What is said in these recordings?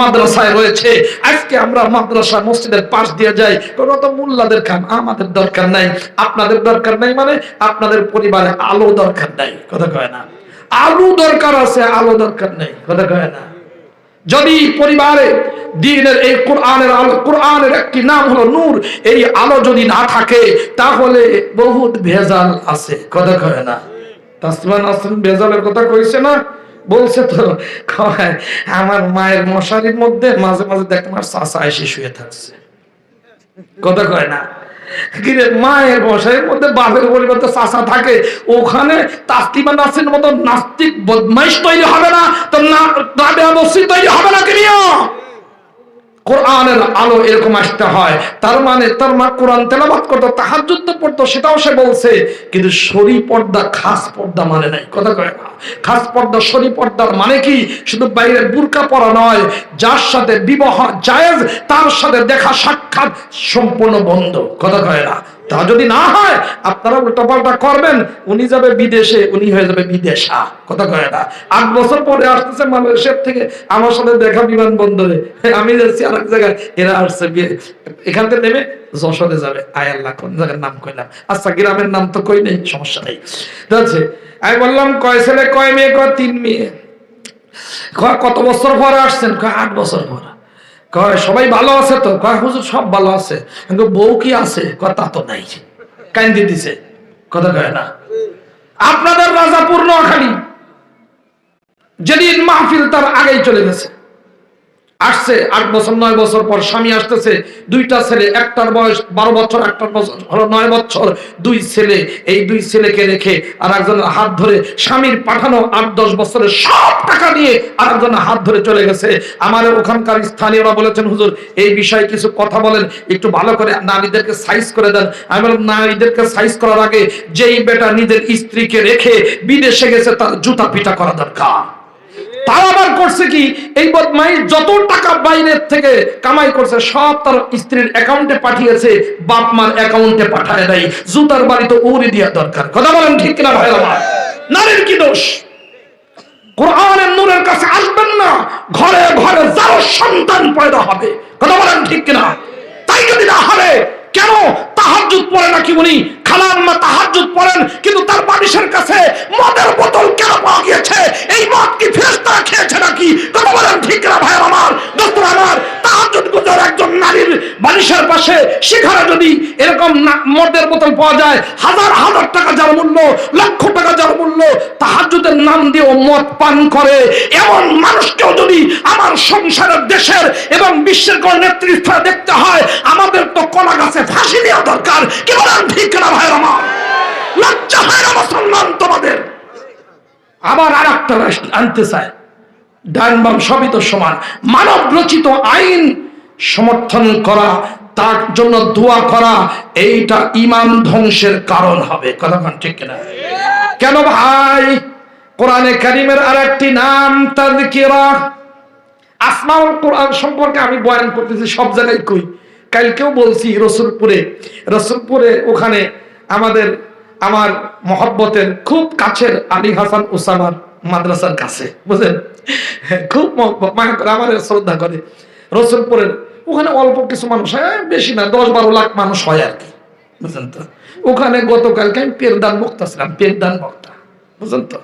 মাদ্রাসায় রয়েছে। আজকে আমরা মাদ্রাসা মসজিদের পাশ দিয়ে যাই। কোন তো মোল্লাদের খান আমাদের দরকার নাই। আপনাদের দরকার নাই মানে আপনাদের পরিবারে আলো দরকার নাই। কথা কয় না। আলু দরকার আছে, আলো দরকার কথা কয় না। যদি পরিবারে দিনের এই কোরআনের আলো, কোরআনের একটি নাম হলো নূর, এই আলো যদি না থাকে, তাহলে বহুত ভেজাল আছে। কথা কয় না। তাসমান ভেজালের কথা কইছে না? বলছে তো আমার মায়ের মশারির মধ্যে মাঝে মাঝে দেখ আমার চাষা এসে শুয়ে থাকছে। কথা কয় না। মায়ের বসায়ের মধ্যে বাপের পরিবর্তে চাষা থাকে, ওখানে তাস্তিমা মতো নাস্তিক বদমাইশ তৈরি হবে না তো না তৈরি হবে না কিনিও। কোরআনের আলো এরকম আসতে হয়। তার মানে তার মা কোরআন তেলাবাদ করতো তাহার যুদ্ধ পড়তো, সেটাও সে বলছে। কিন্তু সরি পর্দা, খাস পর্দা মানে নাই। কথা কয় না। খাস পর্দা সরি পর্দার মানে কি? শুধু বাইরে বুরকা পরা নয়, যার সাথে বিবাহ জায়েজ, তার সাথে দেখা সাক্ষাৎ সম্পূর্ণ বন্ধ। কথা কয় না। তা যদি না হয়, আপনারা উল্টাপাল্টা করবেন, উনি যাবে বিদেশে, উনি হয়ে যাবে বিদেশা। কথা কয় না। আট বছর পরে আসতেছে মালয়েশিয়ার থেকে, আমার সাথে দেখা বিমানবন্দরে। আমি যাচ্ছি আর এক জায়গায়, এরা আসছে এখান থেকে নেমে যশোরে যাবে। আয় আল্লাহ, কোন জায়গার নাম কইলাম? আচ্ছা গ্রামের নাম তো কই নেই, সমস্যা নেই। যাচ্ছে, আমি বললাম, কয় ছেলে, কয় মেয়ে, কয় তিন মেয়ে। কত বছর পরে আসছেন? কয়, আট বছর পর। কয়, সবাই ভালো আছে তো? কয়, হুজুর সব ভালো আছে। কিন্তু বউ কি আছে? কথা তা নাই। কান্দি দিছে। কথা কয় না। আপনাদের রাজা পূর্ণ খালি যেদিন মাহফিল তার আগেই চলে গেছে। আসছে আট বছর, নয় বছর পর স্বামী আসতেছে, দুইটা ছেলে, একটার বয়স বারো বছর, একটার বছর হলো নয় বছর। দুই ছেলে, এই দুই ছেলেকে রেখে আর একজনের হাত ধরে স্বামীর পাঠানো আট, দশ বছরের সব টাকা নিয়ে আর একজনের হাত ধরে চলে গেছে। আমার ওখানকার স্থানীয়রা বলেছেন, হুজুর, এই বিষয়ে কিছু কথা বলেন, একটু ভালো করে নারীদেরকে সাইজ করে দেন। আমি বললাম, নারীদেরকে সাইজ করার আগে যেই বেটা নিজের স্ত্রীকে রেখে বিদেশে গেছে, তার জুতা পিটা করা দরকার। তাও আবার করছে কি? এই বদমাই যত টাকা বাইরের থেকে কামাই করছে, সব তার স্ত্রীর অ্যাকাউন্টে পাঠিয়েছে, বাপ মার অ্যাকাউন্টে পাঠায় নাই। জুতার বাড়িতে উড়ে দেওয়া দরকার। কথা বলেন ঠিক কিনা ভাই আমার? নারীর কি দোষ? কোরআনের নূরের কাছে আসবেন না, ঘরে ঘরে যাও, সন্তান পয়দা হবে। কথা বলেন ঠিক কিনা? তাই যদি না হবে কেন তাহাজ্জুদ পড়ে নাকি উনি? পড়েন, কিন্তু তার বালিশের কাছে মদের বোতল কেন পাওয়া গিয়েছে এই মদ কি ফেরেশতারা খেয়েছে নাকি কথা বলেন ঠিক না ভাই আমার দোস্তর আমার তাহাজ্জুদ গুজার একজন নারীর বালিশের পাশে সেখানে যদি এরকম না- মদের বোতল পাওয়া যায়। হাজার হাজার টাকা যার মূল্য, লক্ষ টাকা যার মূল্য, তাহাজ্জুদের নাম দিয়েও মদ পান করে। এমন মানুষকেও যদি আমার সংসারের দেশের এবং বিশ্বের কোন নেতৃত্বে দেখতে হয়, আমাদের তো কলা গাছে ফাঁসি দেওয়া দরকার। কি বলেন ঠিক না ভাই আমার লজ্জা হয় না মুসলমান তোমাদের? আবার আর একটা আনতে চায়। ডান বাম সবই তো সমান। মানব রচিত আইন সমর্থন করা তার জন্য দোয়া করা, এইটা ইমান ধ্বংসের কারণ হবে। কথা ঠিক কিনা? কেন ভাই? কোরআনে কারিমের আর একটি নাম, তাযকিরা। আসমাউল কোরআন সম্পর্কে আমি বয়ান করতেছি, সব জায়গায় কই। কালকেও বলছি রসুলপুরে রসুলপুরে ওখানে আমাদের, আমার মহব্বতের খুব কাছের আলী হাসান ওসামার মাদ্রাসার কাছে, বুঝলেন? খুব মায়া করে আমার শ্রদ্ধা করে। রসুলপুরের ওখানে অল্প কিছু মানুষ হয় বেশি না, দশ বারো লাখ মানুষ হয় আর কি বুঝলেন তো? ওখানে গতকালকে আমি পেরদান বক্তা ছিলাম পেরদান বক্তা বুঝলেন তো তা?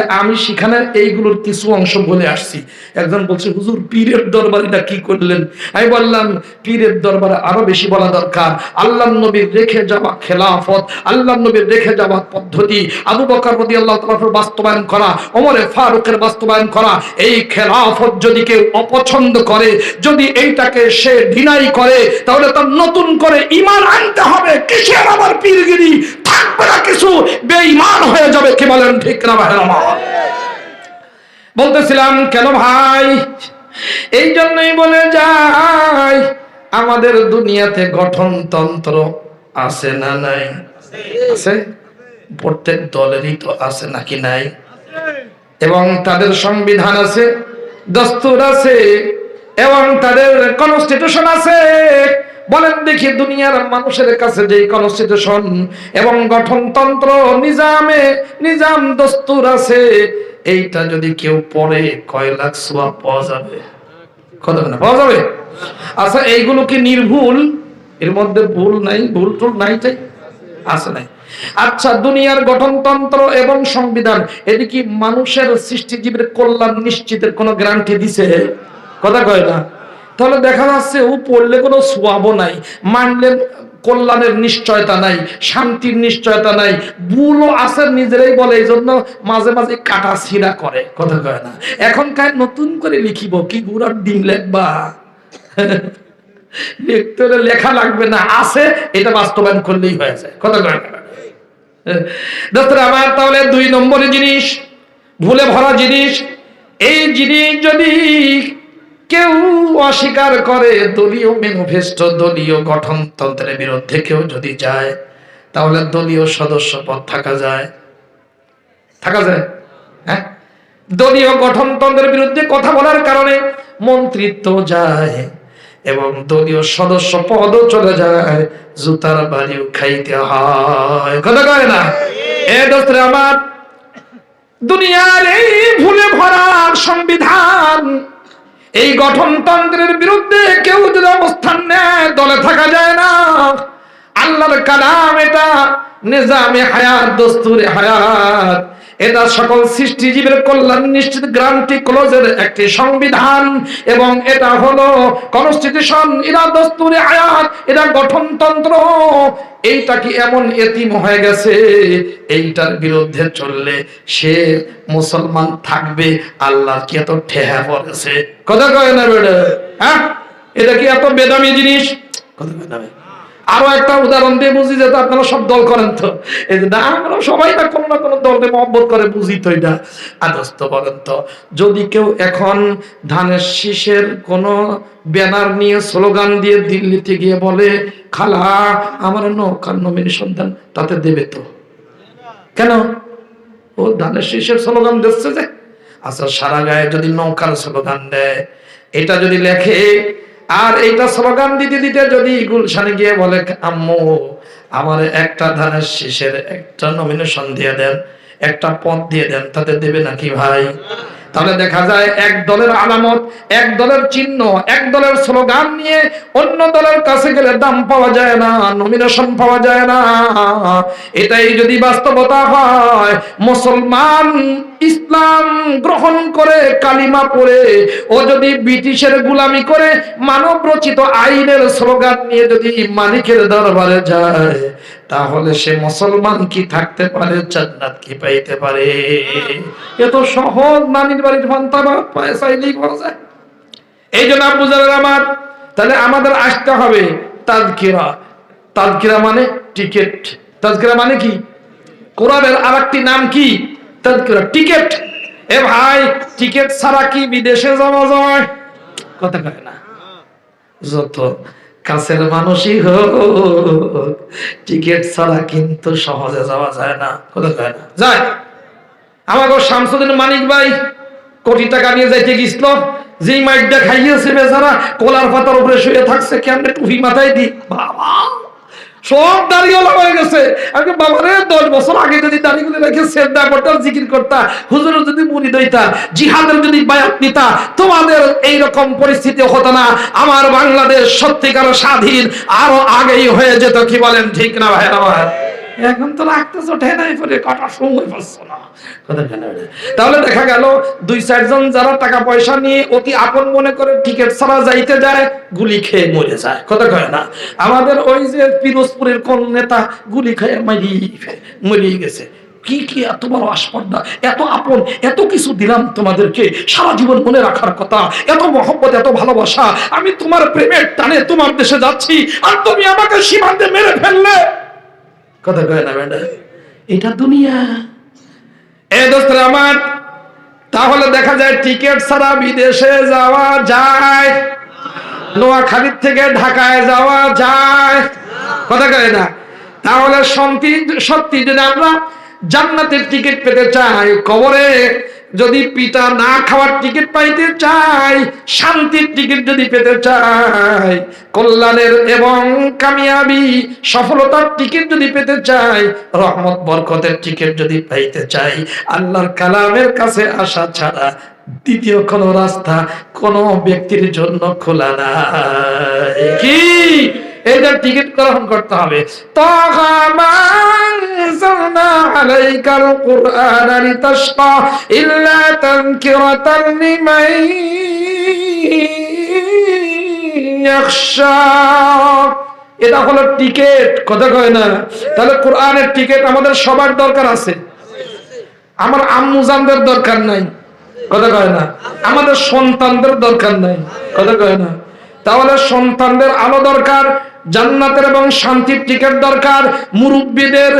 আমি সেখানে এইগুলোর কিছু অংশ বলে আসছি। একজন বলছে, হুজুর, পীরের দরবারিটা কি করলেন? আমি বললাম, পীরের দরবারে আরও বেশি বলা দরকার। আল্লাহ নবীর রেখে যাওয়া খেলাফত, আল্লাহ নবীর রেখে যাওয়া পদ্ধতি, আবু বকর রদি আল্লাহ তালার বাস্তবায়ন করা, ওমরে ফারুকের বাস্তবায়ন করা, এই খেলাফত যদি কেউ অপছন্দ করে, যদি এইটাকে সে ডিনাই করে, তাহলে তার নতুন করে ইমান আনতে হবে। কিসের আবার পীরগিরি? থাকবে কিছু বেঈমান হয়ে যাবে কি বলেন ঠিক না বলতেছিলাম, কেন ভাই? এই জন্যই বলে যাই, আমাদের দুনিয়াতে গঠনতন্ত্র আছে না নাই? আছে? প্রত্যেক দলেরই তো আছে নাকি নাই? এবং তাদের সংবিধান আছে, দস্তুর আছে, এবং তাদের কনস্টিটিউশন আছে বলেন দেখি দুনিয়ার মানুষের কাছে যেই কনস্টিটিউশন এবং গঠনতন্ত্র, নিজামে, নিজাম দস্তুর আছে, এইটা যদি কেউ পড়ে, কয় লাখ সোয়াব পাওয়া যাবে? কথা না পাওয়া যাবে? আচ্ছা এইগুলো কি নির্ভুল? এর মধ্যে ভুল নাই, ভুল টুল নাই তাই? আছে নাই। আচ্ছা দুনিয়ার গঠনতন্ত্র এবং সংবিধান, এটি কি মানুষের সৃষ্টিজীবের কল্যাণ নিশ্চিতের কোনো গ্যারান্টি দিছে? কথা কয় না। তাহলে দেখা যাচ্ছে ও পড়লে কোনো সোয়াবও নাই, মানলে কল্যাণের নিশ্চয়তা নাই, শান্তির নিশ্চয়তা নাই, ভুলও আছে নিজেরাই বলে এই জন্য মাঝে মাঝে কাটা ছিঁড়া করে, কথা কয় না। এখনকার নতুন করে লিখিব, কি গুড়ার ডিম লেখবা? লিখতে লেখা লাগবে না, আছে, এটা বাস্তবায়ন করলেই হয়ে যায়, কথা কয় না। দোস্তরা আমার তাহলে দুই নম্বরের জিনিস, ভুলে ভরা জিনিস, এই জিনিস যদি কেউ অস্বীকার করে দলীয় ম্যানিফেস্টো, দলীয় গঠনতন্ত্রের বিরুদ্ধে কেউ যদি যায়, তাহলে দলীয় সদস্য পদ থাকা যায়। থাকা যায়? হ্যাঁ? দলীয় গঠনতন্ত্রের বিরুদ্ধে কথা বলার কারণে মন্ত্রিত্ব যায় এবং দলীয় সদস্য পদও চলে যায়, জুতার বাড়িও খাইতে হয়। কথা কয় না? এ দোস্ত আমার, দুনিয়ার এই ভুলে ভরা সংবিধান এই গঠনতন্ত্রের বিরুদ্ধে কেউ যদি অবস্থান নেয়, দলে থাকা যায় না। আল্লাহর কালাম এটা, নিজামে হায়াত দস্তুরে হায়াত। এটা সকল সৃষ্টিজীবের কল্যাণ নিশ্চিত গ্রান্টি ক্লোজের একটি সংবিধান। এবং এটা হলো কনস্টিটিউশন এরা দস্তুরে আয়াত, এটা গঠনতন্ত্র। এইটা কি এমন এতিম হয়ে গেছে? এইটার বিরুদ্ধে চললে সে মুসলমান থাকবে, আল্লাহ কি এত ঠেহা পড়েছে কথা কয় না বেড়ে হ্যাঁ? এটা কি এত বেদামি জিনিস? কথা কয় না? আরও একটা উদাহরণ দিয়ে বুঝি যে আপনারা সব দল করেন তো। এই যে না, আমরা সবাই না কোনো না কোনো দলকে মহব্বত করে বুঝি তো এটা। আদস্ত বলেন তো। যদি কেউ এখন ধানের শীষের কোন ব্যানার নিয়ে স্লোগান দিয়ে দিল্লিতে গিয়ে বলে, খালা, আমার নৌকার নমিনেশন দেন তাতে দেবে তো? কেন? ও ধানের শীষের স্লোগান দিচ্ছে যে। আচ্ছা সারা গায়ে যদি নৌকার স্লোগান দেয়, এটা যদি লেখে আর এইটা স্লোগান দিতে দিতে যদি গুলশানে গিয়ে বলে, আম্মু, আমার একটা ধানের শীষের একটা নমিনেশন দিয়ে দেন, একটা পথ দিয়ে দেন, তাতে দেবে নাকি ভাই? তাহলে দেখা যায় এক দলের আলামত, এক দলের চিহ্ন, এক দলের স্লোগান নিয়ে অন্য দলের কাছে গেলে দাম পাওয়া যায় না নমিনেশন পাওয়া যায় না। এটাই যদি বাস্তবতা হয়, মুসলমান ইসলাম গ্রহণ করে কালিমা পড়ে, ও যদি ব্রিটিশের গুলামি করে মানব রচিত আইনের স্লোগান নিয়ে যদি মালিকের দরবারে যায় তাহলে সে মুসলমান কি থাকতে পারে, জান্নাত কি পাইতে পারে? এত সহজ, নানির বাড়ির ফান্তা বা পয়সাইলেই পাওয়া যায়। এই জন্য জানেন আমার, তাহলে আমাদের আসতে হবে তাজকিরা। তাজকিরা মানে টিকিট। তাজকিরা মানে কি? কোরআনের আর একটি নাম কি? তাজকিরা টিকিট। এ ভাই, টিকিট ছাড়া কি বিদেশে যাওয়া যায়? কথা কয় না। যত কাছের মানুষই হোক, টিকিট ছাড়া কিন্তু সহজে যাওয়া যায় না। কথা যায় না? যায়। আমাকে শামসুদ্দিন মানিক ভাই কোটি টাকা নিয়ে যাইতে গেছিল যে মাইকটা খাইয়েছে বেচারা, কোলার পাতার উপরে শুয়ে থাকছে, কেমনে টুপি মাথায় দি? বাবা! সব দাড়িওয়ালা হয়ে গেছে। আমি বাবা রে দশ বছর আগে যদি দাঁড়িয়ে রেখে সেদ্ধা করতাম, জিকির করতা হুজুর যদি মুড়ি দইতা, জিহাদের যদি বায়াত নিতা, তোমাদের এই রকম পরিস্থিতি হতো না। আমার বাংলাদেশ সত্যিকার স্বাধীন, আরও আগেই হয়ে যেত, কি বলেন ঠিক না ভাই আমার এখন তো রাখতেছ ঠেনাই পরে সময় পাচ্ছ না? তাহলে দেখা গেল, দুই চারজন যারা টাকা পয়সা নিয়ে অতি আপন মনে করে টিকিট ছাড়া যাইতে যায় গুলি খেয়ে মরে যায়। কথা কয় না? আমাদের ওই যে পিরোজপুরের কোন নেতা গুলি খেয়ে মারি মরিয়ে গেছে। কি কি এত বড় আসপর্দা? এত আপন, এত কিছু দিলাম তোমাদেরকে সারা জীবন মনে রাখার কথা। এত মহব্বত, এত ভালোবাসা। আমি তোমার প্রেমের টানে তোমার দেশে যাচ্ছি, আর তুমি আমাকে সীমান্তে মেরে ফেললে। কথা কয় না ম্যাডাম এটা দুনিয়া। এ দোস্ত আমার তাহলে দেখা যায় টিকিট ছাড়া বিদেশে যাওয়া যায়। নোয়াখালীর থেকে ঢাকায় যাওয়া যায়। কথা কয় না? তাহলে সত্যি যদি আমরা জান্নাতের টিকিট পেতে চাই কবরে যদি পিতা না খাওয়ার টিকিট পাইতে চাই শান্তির টিকিট যদি পেতে চাই কল্যাণের এবং কামিয়াবি সফলতার টিকিট যদি পেতে চাই রহমত বরকতের টিকিট যদি পাইতে চাই আল্লাহর কালামের কাছে আসা ছাড়া দ্বিতীয় কোন রাস্তা কোন ব্যক্তির জন্য খোলা নাই। কি? এটা টিকিট গ্রহণ করতে হবে। তাহামানসালনা আলাইকাল কুরআন লিতাশকা ইল্লা তানকিরাতান লিমান ইয়াখশা এটা হলো টিকিট। কথা কয় না? তাহলে কোরআনের টিকিট আমাদের সবার দরকার আছে। আমার আম্মু জানদের দরকার নাই। কথা কয় না? আমাদের সন্তানদের দরকার নাই। কথা কয় না? তাহলে সন্তানদের আলো দরকার জান্নাতের এবং শান্তির টিকেট দরকার। মুরব্বীদের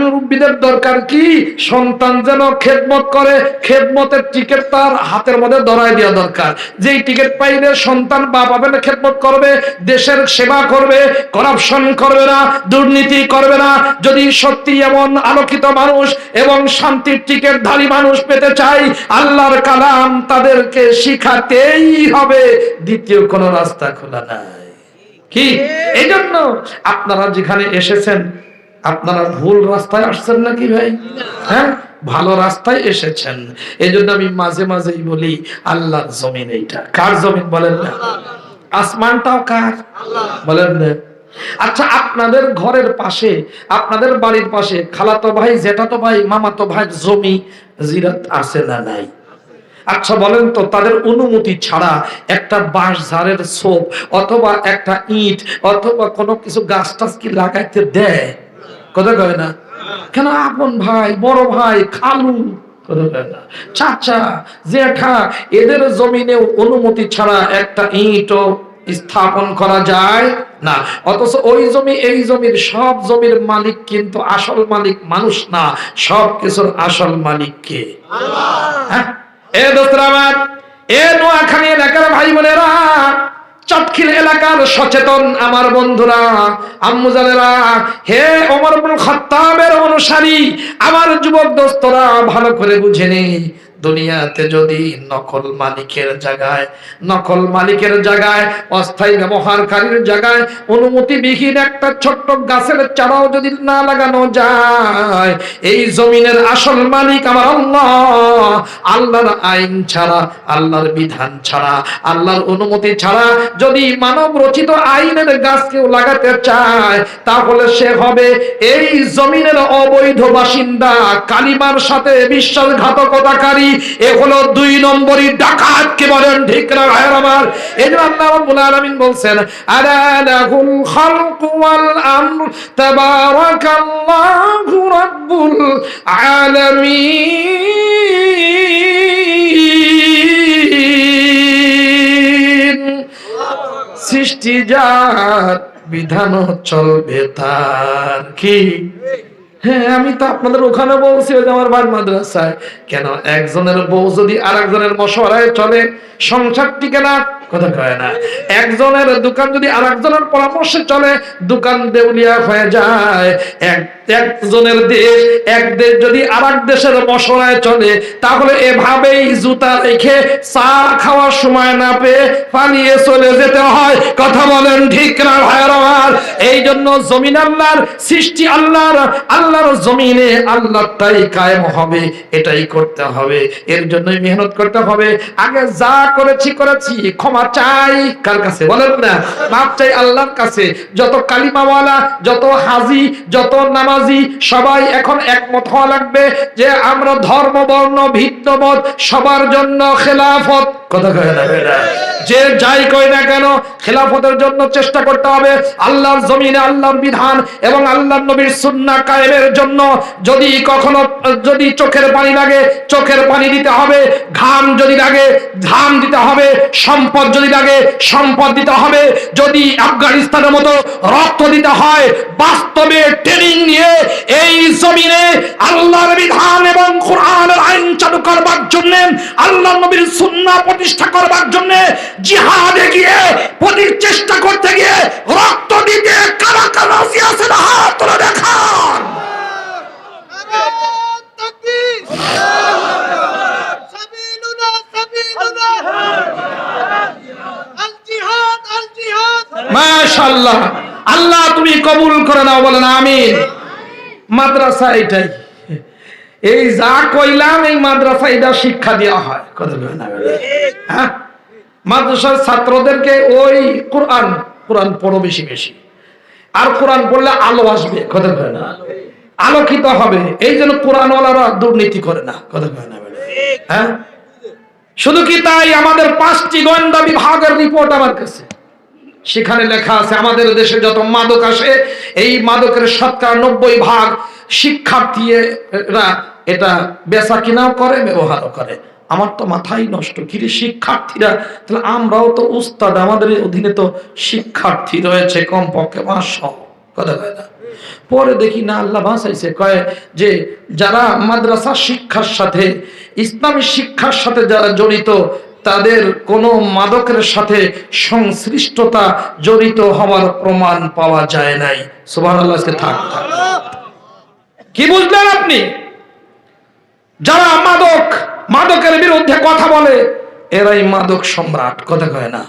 মুরব্বীদের দরকার কি? সন্তান যেন খেদমত করে, খেদমতের টিকিট তার হাতের মধ্যে ধরাই দেওয়া দরকার। যেই টিকিট পাইলে সন্তান বাপ হবে না খেদমত করবে, দেশের সেবা করবে করাপশন করবে না, দুর্নীতি করবে না। যদি সত্যি এমন আলোকিত মানুষ এবং শান্তির টিকেট ধারী মানুষ পেতে চাই আল্লাহর কালাম তাদেরকে শিখাতেই হবে। দ্বিতীয় কোনো রাস্তা খোলা নাই। কি? এই জন্য আপনারা যেখানে এসেছেন, আপনারা ভুল রাস্তায় আসছেন নাকি ভাই? হ্যাঁ? ভালো রাস্তায় এসেছেন। এই জন্য আমি মাঝে মাঝেই বলি, আল্লাহর জমিন এইটা। কার জমিন বলেন না? আসমানটাও কার? বলেন না। আচ্ছা আপনাদের ঘরের পাশে, আপনাদের বাড়ির পাশে খালাতো ভাই, জেঠাতো ভাই, মামাতো ভাই জমি জিরাত আছে না নাই? আচ্ছা বলেন তো তাদের অনুমতি ছাড়া একটা বাঁশ ঝাড়ের সোপ অথবা একটা ইট অথবা কোনো কিছু গাছ টাছ কি লাগাইতে দেয়? কথা কয় না? কেন আপন ভাই বড় ভাই খালু? চাচা জেঠা এদের জমিনে অনুমতি ছাড়া একটা ইটও স্থাপন করা যায় না। অথচ ওই জমি এই জমির সব জমির মালিক কিন্তু আসল মালিক মানুষ না সব কিছুর আসল মালিক কে? হ্যাঁ? এ দোস্তরাবাদ এ নোয়াখালী এলাকার ভাই বোনেরা, চটখিল এলাকার সচেতন আমার বন্ধুরা আম্মুজানেরা হে অমর খত্তাবের অনুসারী, আমার যুবক দোস্তরা ভালো করে বুঝে নেই দুনিয়াতে যদি নকল মালিকের জায়গায়, নকল মালিকের জায়গায়, অস্থায়ী ব্যবহারকারীর জায়গায় অনুমতিবিহীন একটা ছোট্ট গাছের চারাও যদি না লাগানো যায়, এই জমিনের আসল মালিক আমার আল্লাহ। আল্লাহর আইন ছাড়া, আল্লাহর বিধান ছাড়া, আল্লাহর অনুমতি ছাড়া যদি মানব রচিত আইনের গাছ কেউ লাগাতে চায়, তাহলে সে হবে এই জমিনের অবৈধ বাসিন্দা, কালিমার সাথে বিশ্বাসঘাতকতাকারী এ হলো দুই নম্বরই ডাকাত, কে বলেন ঠিক না ভাইয়ের আমার? এই আল্লাহ আলামিন বলছেন, আলা খালকু ওয়াল আমর, তাবারাকাল্লাহু রাব্বুল আলামিন। সৃষ্টি যার বিধান চলবে তার কি? হ্যাঁ আমি তো আপনাদের ওখানে বলছি, ওই যে আমার বাড়ির মাদ্রাসায়। কেন, একজনের বউ যদি আরেকজনের মশওয়ারায় চলে সংসার টিকে না কথা কয় না। একজনের দোকান যদি আরেকজনের পরামর্শে চলে, দোকান দেউলিয়া হয়ে যায়। এক একজনের দেশ, এক দেশ যদি আরেক দেশের মশলায় চলে, তাহলে এভাবেই জুতা রেখে চা খাওয়ার সময় না পেয়ে পালিয়ে চলে যেতে হয়। কথা বলেন ঠিক না, ভাইয়ের এই জন্য জমিন আল্লাহর, সৃষ্টি আল্লাহর আল্লাহর জমিনে আল্লাহটাই কায়েম হবে, এটাই করতে হবে। এর জন্যই মেহনত করতে হবে। আগে যা করেছি করেছি। ক্ষমা চাই। কার কাছে? বলেন না। মাপ চাই আল্লাহর কাছে। যত কালিমাওয়ালা, যত হাজি, যত নামাজি, সবাই এখন একমত হওয়া লাগবে যে আমরা ধর্ম বর্ণ ভিন্ন মত সবার জন্য খেলাফত। কথা কয় না। যে যাই কই না কেন, খেলাফতের জন্য চেষ্টা করতে হবে। আল্লাহর জমিনে আল্লাহর বিধান এবং আল্লাহর নবীর সুন্নাহ কায়েমের জন্য যদি কখনো, যদি চোখের পানি লাগে, চোখের পানি দিতে হবে। ঘাম যদি লাগে, ঘাম দিতে হবে। সম্পদ যদি লাগে, সম্পদ দিতে হবে। যদি আফগানিস্তানের মতো রক্ত দিতে হয়, বাস্তবে ট্রেনিং নিয়ে এই জমিনে আল্লাহর বিধান এবং কোরআনের আইন চালু করবার জন্য আল্লাহ নবীর সুন্নাহ প্রতিষ্ঠা করবার জন্য জিহাদে গিয়ে প্রতি চেষ্টা করতে গিয়ে রক্ত দিতে কারা কারা আছেন হাত তুলে দেখান। মাশাল্লাহ আল্লাহ তুমি কবুল করে নাও আমি মাদ্রাসা এটাই। এই যা কইলাম, এই মাদ্রাসা এটা শিক্ষা দেওয়া হয়। হ্যাঁ? মাদ্রাসার ছাত্রদেরকে ওই কোরআন কোরআন পড়ো বেশি বেশি। আর কোরআন পড়লে আলো আসবে। কথা না। আলোকিত হবে। এই জন্য কোরআনওয়ালারা দুর্নীতি করে না। কথা বলে না হ্যাঁ? শুধু কি তাই? আমাদের পাঁচটি গোয়েন্দা বিভাগের রিপোর্ট আমার কাছে। সেখানে লেখা আছে, আমাদের দেশে যত মাদক আসে, এই মাদকের শতকরা নব্বই ভাগ শিক্ষার্থীরা এটা বেচা কিনাও করে, ব্যবহারও করে। আমার তো মাথাই নষ্ট। কিরে শিক্ষার্থীরা? তাহলে আমরাও তো উস্তাদ, আমাদের অধীনে তো শিক্ষার্থী রয়েছে কমপক্ষে পাঁচশো। কথা কয় না। পরে দেখি না, আল্লাহ ভাসাইছে কয় যে, যারা মাদ্রাসা শিক্ষার সাথে, ইসলামী শিক্ষার সাথে যারা জড়িত, তাদের কোনো মাদকের সাথে সংশ্লিষ্টতা জড়িত হওয়ার প্রমাণ পাওয়া যায় নাই। সুবাহ আল্লাহকে থাক। কি বুঝলেন আপনি? যারা মাদক, মাদকের বিরুদ্ধে কথা বলে, এরাই মাদক সম্রাট। কথা কয় না।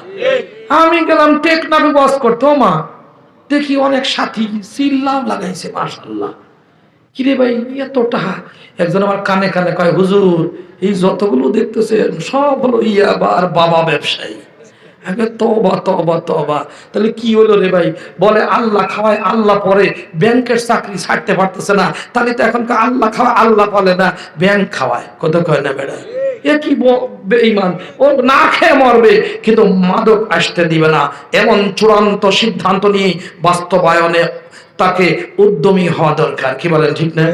আমি গেলাম টেকনাফে বস করতে। মা দেখি অনেক সাথী চিল্লাও লাগাইছে মাশাল্লাহ কিরে ভাই এত একজন আমার কানে কানে কয়, হুজুর, এই যতগুলো দেখতেছেন, সব হলো ইয়া বা আর বাবা ব্যবসায়ী। আগে তবা তবা তবা তাহলে কি হলো রে ভাই? বলে, আল্লাহ খাওয়ায় আল্লাহ পরে, ব্যাংকের চাকরি ছাড়তে পারতেছে না। তাহলে তো এখন আল্লাহ খাওয়া আল্লাহ বলে না, ব্যাংক খাওয়ায়। কত কয় না বেড়া এ কি ও না খেয়ে মরবে, কিন্তু মাদক আসতে দিবে না। এমন চূড়ান্ত সিদ্ধান্ত নিয়ে বাস্তবায়নে তাকে উদ্যমী হওয়া দরকার। কি বলেন, ঠিক না?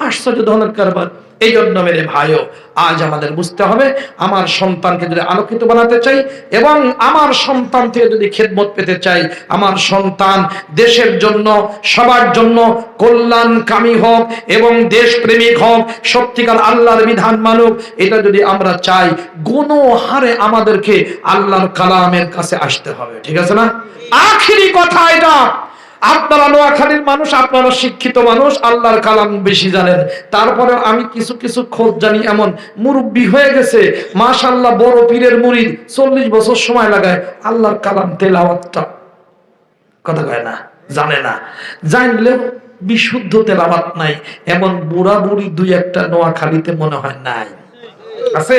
আশ্চর্য ধরনের কারবার। এই জন্য মেরে ভাইও, আজ আমাদের বুঝতে হবে, আমার সন্তানকে যদি আলোকিত বানাতে চাই এবং আমার সন্তান থেকে যদি খেদমত পেতে চাই, আমার সন্তান দেশের জন্য, সবার জন্য কল্যাণকামী হোক এবং দেশপ্রেমিক হোক, সত্যিকার আল্লাহর বিধান মানুক, এটা যদি আমরা চাই, কোনো হারে আমাদেরকে আল্লাহর কালামের কাছে আসতে হবে। ঠিক আছে না? আখিরি কথা এটা। আপনারা নোয়াখালীর মানুষ, আপনারা শিক্ষিত মানুষ, আল্লাহর কালাম বেশি জানেন। তারপরে আমি কিছু কিছু খোঁজ জানি এমন। মুরব্বী হয়ে গেছে মাশাল্লাহ বড় পীরের মুরিদ চল্লিশ বছর সময় লাগায় আল্লাহর কালাম তেলাওয়াতটা। কথা কয় না, জানে না। জানলেও বিশুদ্ধ তেলাওয়াত নাই, এমন বুড়া বুড়ি দুই একটা নোয়াখালীতে মনে হয় নাই। আছে?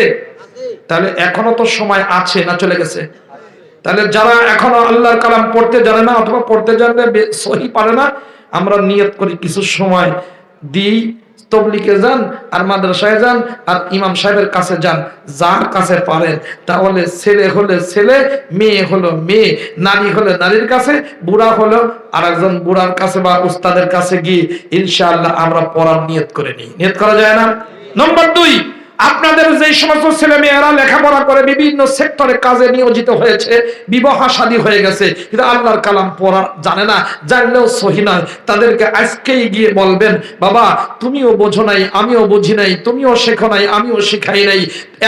তাহলে এখনও তো সময় আছে, না চলে গেছে? তাহলে যারা এখনও আল্লাহর কালাম পড়তে জানে না অথবা পড়তে জানলে সহি পারে না, আমরা নিয়ত করি কিছু সময় দিই তবলিকে যান, আর মাদ্রাসায় যান, আর ইমাম সাহেবের কাছে যান, যার কাছে পারেন, তাহলে ছেলে হলে ছেলে, মেয়ে হলো মেয়ে, নারী হলে নারীর কাছে, বুড়া হলো আর একজন বুড়ার কাছে বা উস্তাদের কাছে গিয়ে ইনশাআল্লাহ আমরা পড়ার নিয়ত করে নিই। নিয়ত করা যায় না? নম্বর দুই আপনাদের যে সমস্ত ছেলে মেয়েরা লেখাপড়া করে বিভিন্ন সেক্টরে কাজে নিয়োজিত হয়েছে বিবাহ শাদী হয়ে গেছে, কিন্তু আল্লাহর কালাম পড়া জানে না, জানলেও সহি নয়। তাদেরকে আজকেই গিয়ে বলবেন, বাবা, তুমিও বোঝো নাই, আমিও বুঝি নাই, তুমিও শেখো নাই, আমিও শিখাই নাই।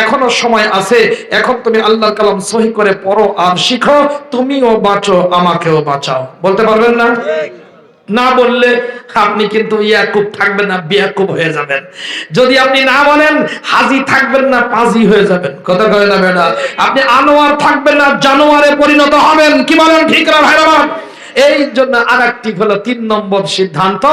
এখনও সময় আছে, এখন তুমি আল্লাহর কালাম সহি করে পড়ো আর শিখো, তুমিও বাঁচো, আমাকেও বাঁচাও। বলতে পারবেন না? না বললে আপনি কিন্তু ইয়াকুব থাকবেন না, বিয়াকুব হয়ে যাবেন। যদি আপনি না বলেন, হাজি থাকবেন না, পাজি হয়ে যাবেন। কথা কয় না বেটা? আপনি আনোয়ার থাকবেন না, জানোয়ারে পরিণত হবেন। কি বলেন ঠিক না ভাই আমার? এই জন্য আর একটি হলো তিন নম্বর সিদ্ধান্ত,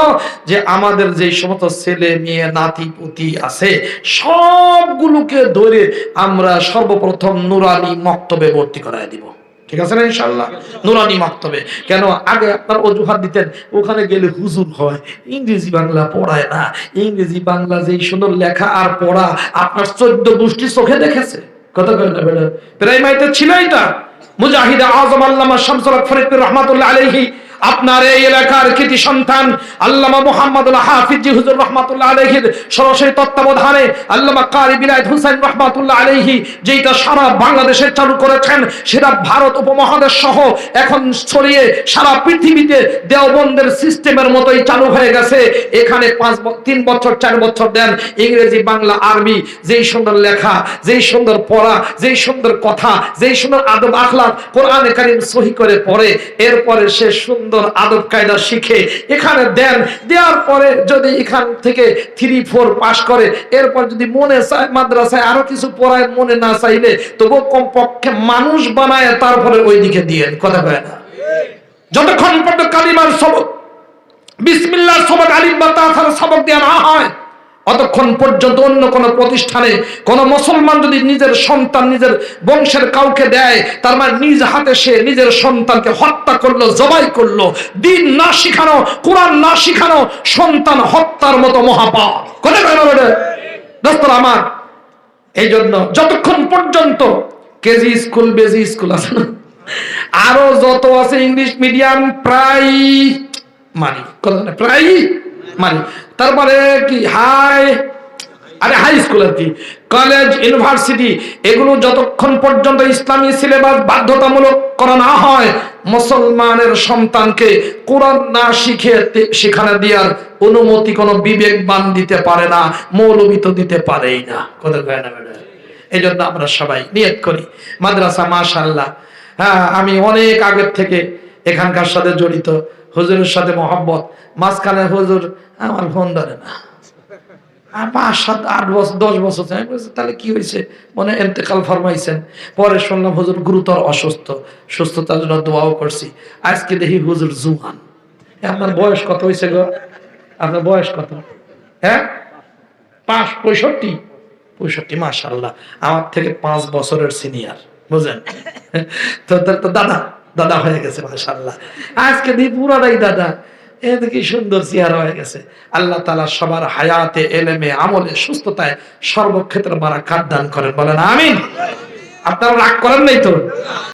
যে আমাদের যে সমস্ত ছেলে মেয়ে, নাতি, পুতি আছে, সবগুলোকে ধরে আমরা সর্বপ্রথম নুরানি মক্তবে ভর্তি করায় দিব। ঠিক আছে না ইনশাল্লাহ নুরানি মাকতবে। কেন? আগে আপনার অজুহাত দিতেন, ওখানে গেলে হুজুর হয়। ইংরেজি বাংলা পড়ায় না। ইংরেজি বাংলা যেই সুন্দর লেখা আর পড়া, আপনার চোদ্দ গোষ্ঠী চোখে দেখেছে। কথা কয় না বেটা? প্রাইমারিতে ছিল এটা মুজাহিদ আজম আল্লামা শামসুল ফরিদপুর রহমাতুল্লাহ আলাইহি আপনার এই এলাকার কৃতি সন্তান আল্লামা মোহাম্মদুল্লাহ হাফিজ হুজুর রহমাতুল্লাহ আলাইহির সরাসরি তত্ত্বাবধানে আল্লামা কারি বিলায়ত হুসাইন রহমাতুল্লাহ আলাইহি যেটা সারা বাংলাদেশে চালু করেছেন, সেটা ভারত উপমহাদেশ সহ এখন ছড়িয়ে সারা পৃথিবীতে দেওবন্দের সিস্টেমের মতোই চালু হয়ে গেছে। এখানে পাঁচ তিন বছর, চার বছর দেন ইংরেজি, বাংলা, আরবি, যেই সুন্দর লেখা, যেই সুন্দর পড়া, যেই সুন্দর কথা, যেই সুন্দর আদব আখলাক কোরআনে কারিম সহি করে পড়ে, এরপরে সে সুন্দর আদব কায়দা শিখে এখানে দেন। দেওয়ার পরে যদি এখান থেকে থ্রি ফোর পাস করে, এরপর যদি মনে চায় মাদ্রাসায় আরও কিছু পড়ায়, মনে না চাইলে তবু কমপক্ষে মানুষ বানায়, তারপরে ওই দিকে দিয়ে কথা কয় না? যতক্ষণ পর্যন্ত কালিমার সবক বিসমিল্লাহ সবক আলিম বা তাছাড়া সবক দেওয়া না হয় অতক্ষণ পর্যন্ত অন্য কোন প্রতিষ্ঠানে কোন মুসলমান যদি নিজের সন্তান নিজের বংশের কাউকে দেয়, তার মানে নিজ হাতে সে নিজের সন্তানকে হত্যা করল, জবাই করল। দিন না শিখানো, কোরআন না শিখানো, সন্তান হত্যার মতো মহাপাপ। কোথায় কয় না বলে? দোস্তরা আমার এই জন্য যতক্ষণ পর্যন্ত কেজি স্কুল, বেজি স্কুল আছে না, আরও যত আছে ইংলিশ মিডিয়াম প্রায় মানি। কথা প্রায় মানি। তারপরে কি, হাই, আরে হাই স্কুল আর কি, কলেজ, ইউনিভার্সিটি, এগুলো যতক্ষণ পর্যন্ত ইসলামী সিলেবাস বাধ্যতামূলক করা না হয়, মুসলমানের সন্তানকে কোরআন না শিখে সেখানে দেওয়ার অনুমতি কোনো বিবেকবান দিতে পারে না, মৌলবী তো দিতে পারেই না। কোথায় কয় না ম্যাডাম? এই জন্য আমরা সবাই নিয়ত করি। মাদ্রাসা মাশাল্লাহ হ্যাঁ আমি অনেক আগের থেকে এখানকার সাথে জড়িত। হুজুরের সাথে মহব্বত, মাঝখানে হুজুর আমার ফোন ধরে না। পাঁচ, সাত, আট বছর, দশ বছর তাহলে কি হয়েছে? মনে এতেকাল ফরমাইছেন। পরে শুনলাম হুজুর গুরুতর অসুস্থ। সুস্থতার জন্য দোয়াও করছি। আজকে দেখি হুজুর জুহান আপনার বয়স কত হয়েছে গো? আপনার বয়স কত? হ্যাঁ? পাঁচ, পঁয়ষট্টি? পঁয়ষট্টি মাশাল্লাহ আমার থেকে পাঁচ বছরের সিনিয়র। বুঝলেন? তো, দাদা দাদা হয়ে গেছে মাশাল্লাহ আজকে দিই পুরাটাই দাদা। এ দেখি সুন্দর চেহারা হয়ে গেছে। আল্লাহ তালা সবার হায়াতে, এলেমে, আমলে, সুস্থতায় সর্বক্ষেত্রে মারা কাট দান করেন। বলেন, আমিন। আপনারা রাগ করেন নাই তো?